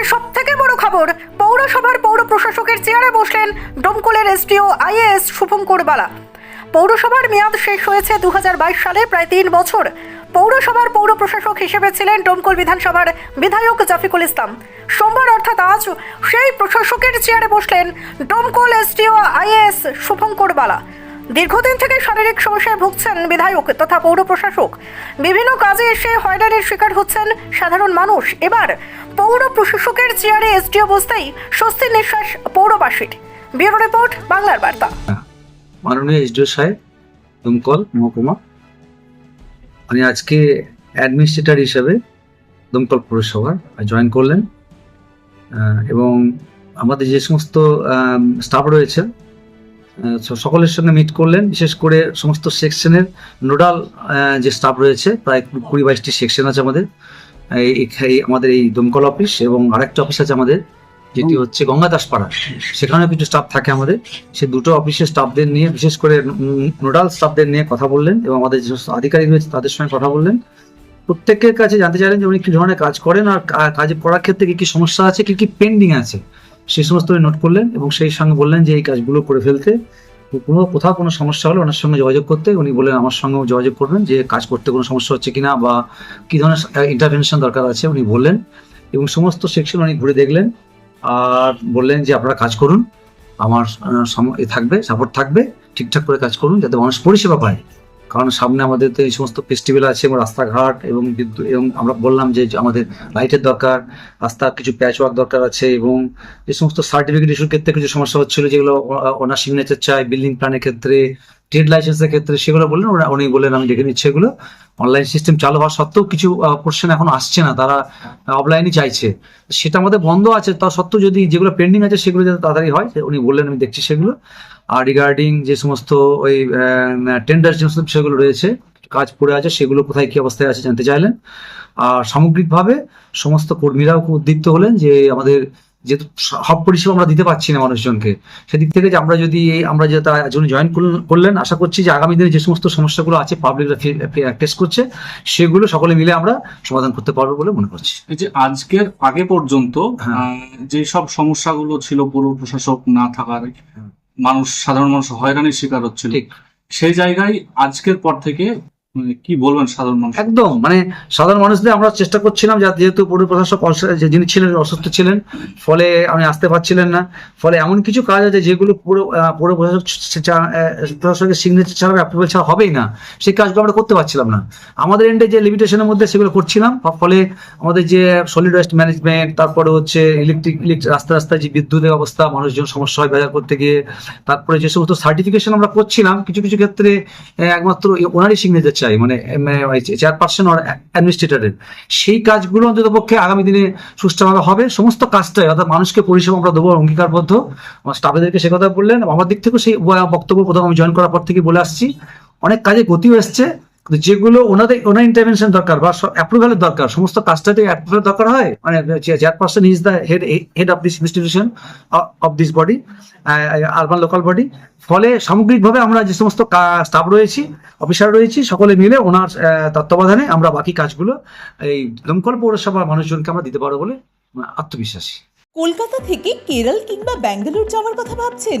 এবারে সব থেকে বড় খবর, পৌরসভার পৌর প্রশাসকের চেয়ারে বসলেন ডোমকলের এসডিও আইএএস শুভঙ্কর বালা। পৌরসভার মেয়াদ শেষ হয়েছে দু হাজার বাইশ সালে, প্রায় তিন বছর। পৌরসভার পৌর প্রশাসক হিসেবে ছিলেন ডোমকল বিধানসভার বিধায়ক জাফিকুল ইসলাম। সোমবার অর্থাৎ আজ সেই প্রশাসকের চেয়ারে বসলেন ডোমকল এসডিও আইএএস শুভঙ্কর বালা। দীর্ঘদিন থেকে শারীরিক সমস্যায় ভুগছেন বিধায়ক তথা পৌর প্রশাসক। বিভিন্ন কাজে এসে হয়রানির শিকার হচ্ছেন সাধারণ মানুষ। এবার পৌর প্রশাসকের চেয়ারে এসডি অবস্থায় স্বস্তির নিঃশ্বাস পৌরবাসীর। ব্যুরো রিপোর্ট, বাংলার বার্তা। মাননীয় এসডিও সাহেব দমকল মহকুমা। উনি আজকে অ্যাডমিনিস্ট্রেটর হিসেবে দমকল পৌরসভার জয়েন করলেন। এবং আমাদের যে সমস্ত স্টাফ রয়েছে সকলের সঙ্গে মিট করলেন। বিশেষ করে সমস্ত সেকশনের নোডাল যে স্টাফ রয়েছে, প্রায় কুড়ি বাইশটি সেকশন আছে আমাদের। এই- আমাদের এই দমকল অফিস এবং আরেকটা অফিস আছে আমাদের, যেটি হচ্ছে গঙ্গাদাসপাড়া। সেখানেও কিছু স্টাফ থাকে আমাদের। সে দুটো অফিসের স্টাফদের নিয়ে, বিশেষ করে নোডাল স্টাফদের নিয়ে কথা বললেন এবং আমাদের যে আধিকারিক রয়েছে তাদের সঙ্গে কথা বললেন। প্রত্যেকের কাছে জানতে চাইলেন যে উনি কি ধরনের কাজ করেন আর কাজ করার ক্ষেত্রে কি কি সমস্যা আছে, কি কি পেন্ডিং আছে। সেই সমস্ত নোট করলেন এবং সেই সঙ্গে বললেন যে এই কাজগুলো করে ফেলতে কোনো, কোথাও কোনো সমস্যা হলে ওনার সঙ্গে যোগাযোগ করতে। উনি বললেন আমার সঙ্গেও যোগাযোগ করবেন যে কাজ করতে কোনো সমস্যা হচ্ছে কিনা বা কি ধরনের ইন্টারভেনশন দরকার আছে, উনি বললেন। এবং সমস্ত সেকশন উনি ঘুরে দেখলেন আর বললেন যে আপনারা কাজ করুন। আমার থাকবে সাপোর্ট থাকবে, ঠিকঠাক করে কাজ করুন যাতে মানুষ পরিষেবা পায়। কারণ সামনে আমাদের তো এই সমস্ত ফেস্টিভ্যাল আছে এবং রাস্তাঘাট এবং বিদ্যুৎ এবং আমরা বললাম যে আমাদের লাইটের দরকার, রাস্তা, কিছু প্যাচ ওয়ার্ক দরকার আছে এবং এই সমস্ত সার্টিফিকেট ইস্যুর ক্ষেত্রে কিছু সমস্যা হচ্ছিল যেগুলো ওনার সিগনেচার চাই বিল্ডিং প্ল্যানের ক্ষেত্রে ট্রেড লাইসেন্সের ক্ষেত্রে সেগুলো বললেন, ওরা- উনি বললেন, আমি দেখে নিচ্ছি এগুলো। অনলাইন সিস্টেম চালু হওয়া সত্ত্বেও কিছু পোর্শন এখন আসছে না, তারা অফলাইনই চাইছে। সেটা আমাদের বন্ধ আছে, তা সত্ত্বেও যদি যেগুলো পেন্ডিং আছে, সেগুলো যাতে তাড়াতাড়ি হয় উনি বললেন, আমি দেখছি সেগুলো। আর রিগার্ডিং যে সমস্ত ওই টেন্ডার যে সমস্ত বিষয়গুলো রয়েছে, কাজ পড়ে আছে, সেগুলো কোথায়, কি অবস্থায় আছে জানতে চাইলেন। আর সামগ্রিকভাবে সমস্ত কর্মীরাও উদ্দীপ্ত হলেন যে আমাদের যেহেতু সব পরিষেবা আমরা দিতে পারছি না মানুষজনকে সেদিক থেকে যে আমরা যদি আমরা যে তারা একজন জয়েন করলেন আশা করছি যে আগামী দিনে যে সমস্ত সমস্যাগুলো আছে পাবলিকরা ফেস করছে সেগুলো সকলে মিলে আমরা সমাধান করতে পারব বলে মনে করছি এই যে আজকের আগে পর্যন্ত হ্যাঁ। যে সব সমস্যাগুলো ছিল পৌর প্রশাসক না থাকার মানুষ সাধারণ মানুষ হয়রানির শিকার হচ্ছিল ঠিক। সেই জায়গায় আজকের পর থেকে কি বলবেন সাধারণ মানুষ? একদম মানে সাধারণ মানুষদের আমরা চেষ্টা করছিলাম যা যেহেতু পৌর প্রশাসক যিনি ছিলেন, অসুস্থ ছিলেন, ফলে আমি আসতে পারছিলেন না। ফলে এমন কিছু কাজ আছে যেগুলো পুরো পৌর প্রশাসক প্রশাসকের সিগনেচার ছাড়া অ্যাপ্রুভাল ছাড়া হবেই না। সেই কাজগুলো আমরা করতে পারছিলাম না। আমাদের এন্ডে যে লিমিটেশনের মধ্যে সেগুলো করছিলাম ফলে আমাদের যে সলিড ওয়েস্ট ম্যানেজমেন্ট তারপরে হচ্ছে ইলেকট্রিক রাস্তা রাস্তায় যে বিদ্যুতের অবস্থা, মানুষজন সমস্যা হয় বাজার করতে গিয়ে, তারপরে যে সমস্ত সার্টিফিকেশন আমরা করছিলাম, কিছু কিছু ক্ষেত্রে একমাত্র ওনারই সিগনেচার চাই মানে চেয়ারপারসন ওর অ্যাডমিনিস্ট্রেটরের সেই কাজগুলো অন্তত পক্ষে আগামী দিনে সুষ্ঠুভাবে হবে। সমস্ত কাজটাই, অর্থাৎ মানুষকে পরিষেবা আমরা দেবো, অঙ্গীকারবদ্ধ। আমার স্টাফেদেরকে সে কথা বললেন, আমার দিক থেকেও সেই বক্তব্য প্রথম আমি জয়েন করার পর থেকে বলে আসছি। অনেক কাজে গতিও এসছে যেগুলো ওনাদের, ওনার ইন্টারভেনশন দরকার বা অ্যাপ্রুভালের দরকার, সমস্ত কাজটাতে অ্যাপ্রুভাল দরকার হয় মানে chairperson is the head head of this institution of this body urban local body ফলে সামগ্রিকভাবে আমরা যে সমস্ত স্টাফ রয়েছি অফিসার রয়েছি, সকলে মিলে ওনার তত্ত্বাবধানে আমরা বাকি কাজগুলো এই দমকল পৌরসভার মানুষজনকে আমরা দিতে পারব বলে আত্মবিশ্বাসী। কলকাতা থেকে কেরল কিংবা ব্যাঙ্গালোর যাওয়ার কথা ভাবছেন?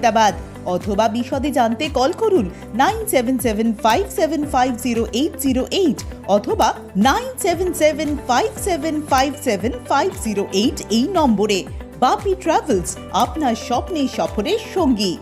মুর্শিদাবাদ। অথবা বিশদে জানতে কল করুন nine seven seven five seven five zero eight zero eight অথবা nine seven seven five seven five seven five zero eight এই নম্বরে। বাপি ট্রাভেলস আপনার স্বপ্নের সফরের সঙ্গী।